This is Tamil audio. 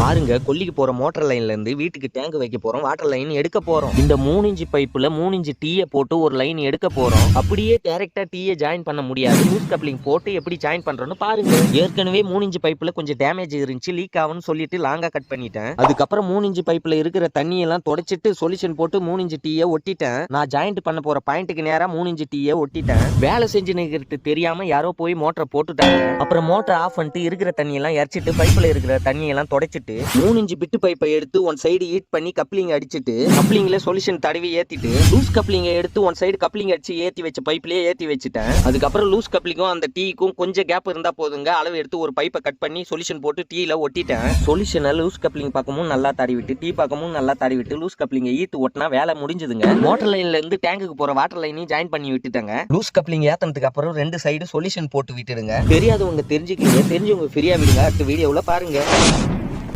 பாருங்க கொல்லிக்கு போற மோட்டர் லைன்ல இருந்து வீட்டுக்கு டேங்க் வைக்க போறோம் வாட்டர் லைன் எடுக்க போறோம். இந்த மூணு இன்ச்சு பைப்புல மூணு இன்ச்சு டீயை போட்டு ஒரு லைன் எடுக்க போறோம். அப்படியே டேரக்டா டீயை ஜாயின் பண்ண முடியாது. லூஸ் கப்ளிங் போட்டு எப்படி ஜாயின் பண்றோம்னு பாருங்க. ஏற்கனவே மூணு இன்ச்சு பைப்புல கொஞ்சம் டேமேஜ் இருந்துச்சு லீக் ஆகும்னு சொல்லிட்டு லாங்கா கட் பண்ணிட்டேன். அதுக்கப்புறம் மூணு இன்ச்சு பைப்புல இருக்கிற தண்ணியெல்லாம் தொடச்சிட்டு சொல்யூஷன் போட்டு மூணு இன்ச்சு டீயை ஒட்டிட்டேன். நான் ஜாயிண்ட் பண்ண போற பாயிண்ட்டுக்கு நேரா மூணு இன்ச்சு டீயை ஒட்டிட்டேன். வேலை செஞ்சு நிற்கிறது தெரியாம யாரோ போய் மோட்டரை போட்டுட்டாங்க. அப்புறம் மோட்டர் ஆஃப் பண்ணிட்டு இருக்கிற தண்ணியெல்லாம் இறச்சிட்டு பைப்ல இருக்கிற தண்ணியெல்லாம் தொடச்சிட்டு மூணு இன்ச்சு பிட்டு பைப்பை எடுத்து ஒன் சைடு ஹீட் பண்ணி கப்ளிங் அடிச்சுட்டு கப்ளிங்ல சொல்யூஷன் தடவி ஏத்திட்டு லூஸ் கப்ளிங்கை எடுத்து ஒன் சைடு கப்ளிங் அடிச்சு ஏத்தி வச்ச பைப்லயே ஏத்தி வச்சுட்டேன். அதுக்கப்புறம் லூஸ் கப்ளிங்கும் அந்த டீக்கும் கொஞ்சம் கேப் இருந்தா போதுங்க. அளவு எடுத்து ஒரு பைப்பை கட் பண்ணி சொல்யூஷன் போட்டு டீல ஒட்டிட்டேன். சொல்யூஷனை லூஸ் கப்ளிங் பக்கமும் நல்லா தடவிட்டு டீ பக்கமும் நல்லா தடவிட்டு லூஸ் கப்ளிங்கை ஈத்து ஒட்டினா வேலை முடிஞ்சதுங்க. மோட்டர் லைன்ல இருந்து டேங்குக்கு போற வாட்டர் லைனையும் ஜாயின் பண்ணி விட்டுட்டாங்க. லூஸ் கப்ளிங் ஏத்தனதுக்கு அப்புறம் ரெண்டு சைடு சொல்யூஷன் போட்டு விட்டுடுங்க. தெரியாதவங்க தெரிஞ்சுக்கிங்க. தெரிஞ்சவங்க ஃப்ரீயா விடுங்க. அடுத்த வீடியோவில் பாருங்க.